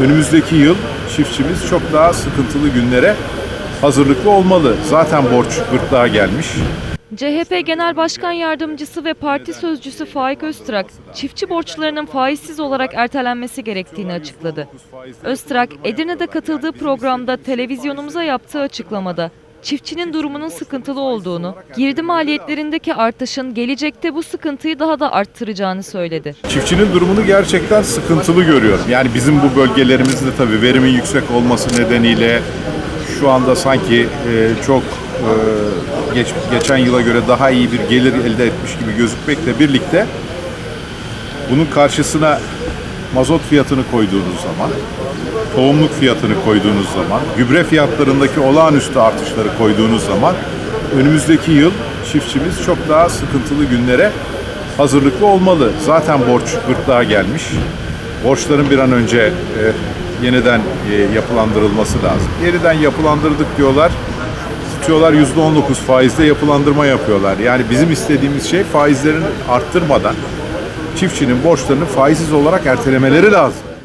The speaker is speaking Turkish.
önümüzdeki yıl çiftçimiz çok daha sıkıntılı günlere hazırlıklı olmalı. Zaten borç gırtlağa gelmiş. CHP Genel Başkan Yardımcısı ve Parti Sözcüsü Faik Öztrak, çiftçi borçlarının faizsiz olarak ertelenmesi gerektiğini açıkladı. Öztrak, Edirne'de katıldığı programda televizyonumuza yaptığı açıklamada, çiftçinin durumunun sıkıntılı olduğunu, girdi maliyetlerindeki artışın gelecekte bu sıkıntıyı daha da arttıracağını söyledi. Çiftçinin durumunu gerçekten sıkıntılı görüyorum. Yani bizim bu bölgelerimizde tabii verimin yüksek olması nedeniyle şu anda sanki e, çok e, geç, geçen yıla göre daha iyi bir gelir elde etmiş gibi gözükmekle birlikte bunun karşısına mazot fiyatını koyduğunuz zaman, tohumluk fiyatını koyduğunuz zaman, gübre fiyatlarındaki olağanüstü artışları koyduğunuz zaman önümüzdeki yıl çiftçimiz çok daha sıkıntılı günlere hazırlıklı olmalı. Zaten borç gırtlağa gelmiş. Borçların bir an önce e, yeniden e, yapılandırılması lazım. Yeniden yapılandırdık diyorlar. Tutuyorlar %19 faizle yapılandırma yapıyorlar. Yani bizim istediğimiz şey faizlerin arttırmadan çiftçinin borçlarını faizsiz olarak ertelemeleri lazım.